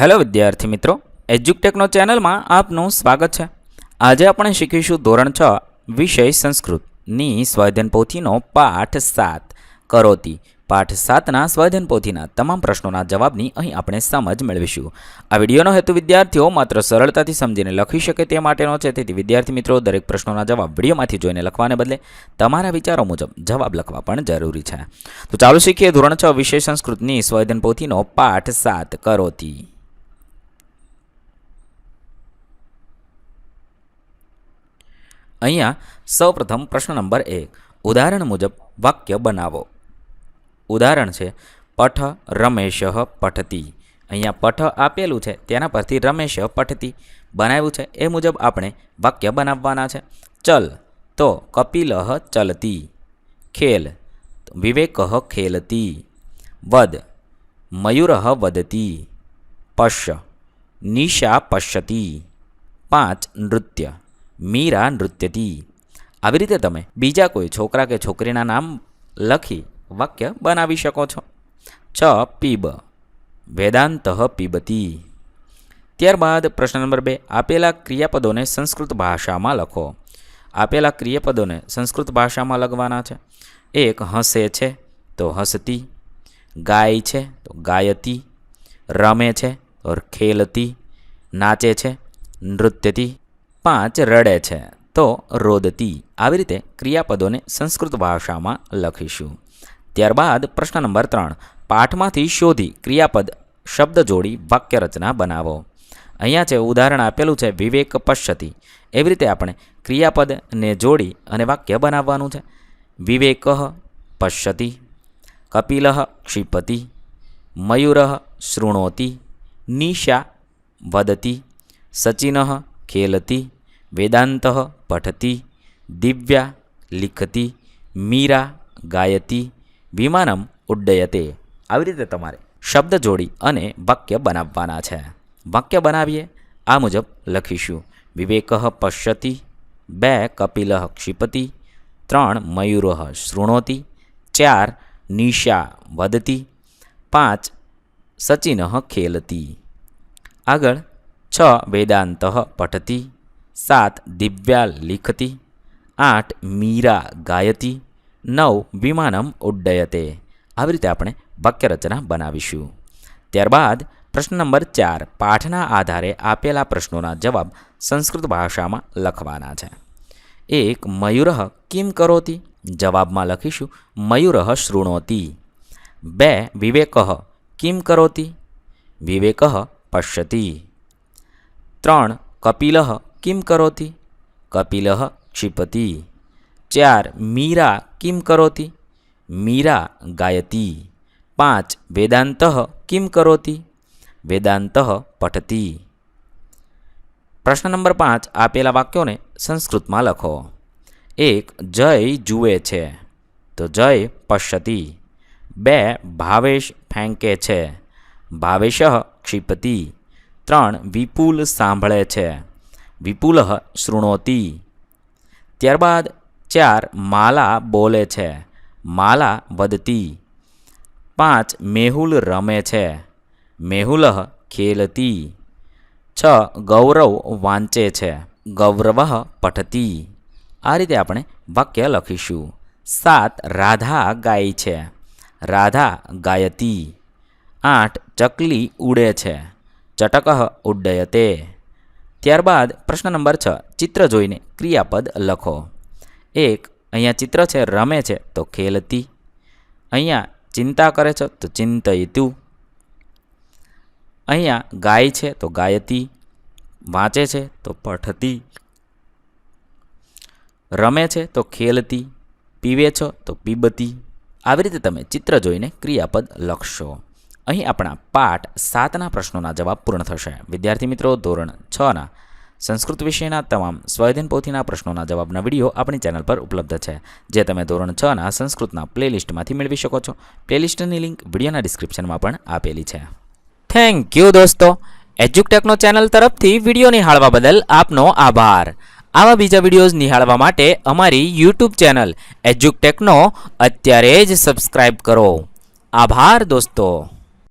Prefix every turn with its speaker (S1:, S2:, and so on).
S1: Hello વિદ્યાર્થી મિત્રો, એજ્યુકટેકનો ચેનલમાં આપનું સ્વાગત છે. આજે આપણે શીખીશું ધોરણ છ, વિષય સંસ્કૃતની સ્વાધ્યન પોથીનો પાઠ સાત. કરોતી. પાઠ સાતના સ્વાધ્યન પોથીના તમામ પ્રશ્નોના જવાબની અહીં આપણે સમજ મેળવીશું. આ વિડીયોનો હેતુ વિદ્યાર્થીઓ માત્ર સરળતાથી સમજીને લખી શકે તે માટેનો છે. તેથી વિદ્યાર્થી મિત્રો, દરેક પ્રશ્નોના જવાબ વિડીયોમાંથી જોઈને લખવાને બદલે તમારા વિચારો મુજબ જવાબ લખવા પણ જરૂરી છે. તો ચાલુ શીખીએ ધોરણ છ, વિષય સંસ્કૃતની સ્વાધ્યન પોથીનો પાઠ સાત. કરોતી. અહીંયા સૌપ્રથમ પ્રશ્ન નંબર એક. ઉદાહરણ મુજબ વાક્ય બનાવો. ઉદાહરણ છે, પઠ રમેશ પઠતી. અહીંયા પઠ આપેલું છે, તેના પરથી રમેશ પઠતી બનાવ્યું છે. એ મુજબ આપણે વાક્ય બનાવવાના છે. ચલ, તો કપિલ ચલતી. ખેલ, વિવેક ખેલતી. વદ મયુરહ વદતી પશ્ય નિશા પશ્યતી. પાંચ, નૃત્ય. મીરા નૃત્યતી આવી રીતે તમે બીજા કોઈ છોકરા કે છોકરીના નામ લખી વાક્ય બનાવી શકો છો. છ પીબ. વેદાંત પીબતી ત્યારબાદ પ્રશ્ન નંબર બે. આપેલા ક્રિયાપદોને સંસ્કૃત ભાષામાં લખો. આપેલા ક્રિયાપદોને સંસ્કૃત ભાષામાં લખવાના છે. એક હસે છે, તો હસતી. ગાય છે, તો ગાયતી. રમે છે તો ખેલતી. નાચે છે, નૃત્યતી. પાંચ રડે છે, તો રોદતી. આવી રીતે ક્રિયાપદોને સંસ્કૃત ભાષામાં લખીશું. ત્યારબાદ પ્રશ્ન નંબર ત્રણ. પાઠમાંથી શોધી ક્રિયાપદ શબ્દ જોડી વાક્ય રચના બનાવો. અહીંયા છે ઉદાહરણ આપેલું છે, વિવેક પશ્યતિ. એવી રીતે આપણે ક્રિયાપદને જોડી અને વાક્ય બનાવવાનું છે. વિવેક પશ્યતિ, કપિલ ક્ષિપતિ, મયુર શૃણોતિ, નિશા વદતી, સચિન ખેલતી વેદાંત પઠતી દિવ્યા લિખતી મીરા ગાયતી વિમાનમ ઉડ્ડયતે આવી રીતે તમારે શબ્દ જોડી અને વાક્ય બનાવવાના છે। વાક્ય બનાવીએ, આ મુજબ લખીશું. વિવેક પશ્યતિ, બે કપિલ ક્ષિપતિ, ત્રણ મયુર શૃણોતિ, ચાર નિશા વદતી, પાંચ સચિન ખેલતી। આગળ છ વેદાંત પઠતી સાત દિવ્યા લિખતી, આઠ મીરા ગાયતી, નવ વિમાનમ ઉડ્ડયતે. આવી રીતે આપણે વાક્યરચના બનાવીશું. ત્યારબાદ પ્રશ્ન નંબર ચાર પાઠના આધારે આપેલા પ્રશ્નોના જવાબ સંસ્કૃત ભાષામાં લખવાના છે. એક, મયુર કિમ કરોતી? જવાબમાં લખીશું, મયુર શૃણોતી. બે, વિવેક કિમ કરોતી? વિવેક પશ્યતી. ત્રણ, કપિલ કિમ કરોતી કપિલ ક્ષિપતિ ચાર મીરા કિમ કરોતી મીરા ગાયતી પાંચ વેદાંત કિમ કરોતી વેદાંત પઠતી પ્રશ્ન નંબર પાંચ આપેલા વાક્યોને સંસ્કૃતમાં લખો એક જય જુએ છે તો જય પશ્યતિ બે ભાવેશ ફેંકે છે ભાવેશ ક્ષિપતિ ત્રણ વિપુલ સાંભળે છે વિપુલ શૃણોતી. ત્યારબાદ ચાર માલા બોલે છે. માલા વધતી. પાંચ મેહુલ રમે છે. મેહુલ ખેલતી. છ ગૌરવ વાંચે છે. ગૌરવ પઠતી. આ રીતે આપણે વાક્ય લખીશું. સાત રાધા ગાય છે. રાધા ગાયતી. આઠ ચકલી ઉડે છે. ચટક ઉડ્ડયતે. ત્યારબાદ પ્રશ્ન નંબર છ, ચિત્ર જોઈને ક્રિયાપદ લખો. એક, અહીંયા ચિત્ર છે, રમે છે, તો ખેલતી. અહીંયા ચિંતા કરે છે, તો ચિંતયતું. અહીંયા ગાય છે, તો ગાયતી. વાંચે છે, તો પઠતી. રમે છે, તો ખેલતી. પીવે છો, તો પીબતી. આવી રીતે તમે ચિત્ર જોઈને ક્રિયાપદ લખશો. અહીં આપણા પાઠ સાતના પ્રશ્નોના જવાબ પૂર્ણ થશે. વિદ્યાર્થી મિત્રો, ધોરણ છના સંસ્કૃત વિષયના તમામ સ્વાધ્યન પોથીના પ્રશ્નોના જવાબના વીડિયો આપણી ચેનલ પર ઉપલબ્ધ છે, જે તમે ધોરણ છના સંસ્કૃતના પ્લેલિસ્ટમાંથી મેળવી શકો છો. પ્લેલિસ્ટની લિંક વિડીયોના ડિસ્ક્રિપ્શનમાં પણ આપેલી છે. થેન્ક યુ દોસ્તો. એજ્યુકટેકનો ચેનલ તરફથી વીડિયો નિહાળવા બદલ આપનો આભાર. આવા બીજા વિડીયોઝ નિહાળવા માટે અમારી યુટ્યુબ ચેનલ એજ્યુકટેકનો અત્યારે જ સબસ્ક્રાઇબ કરો. આભાર દોસ્તો.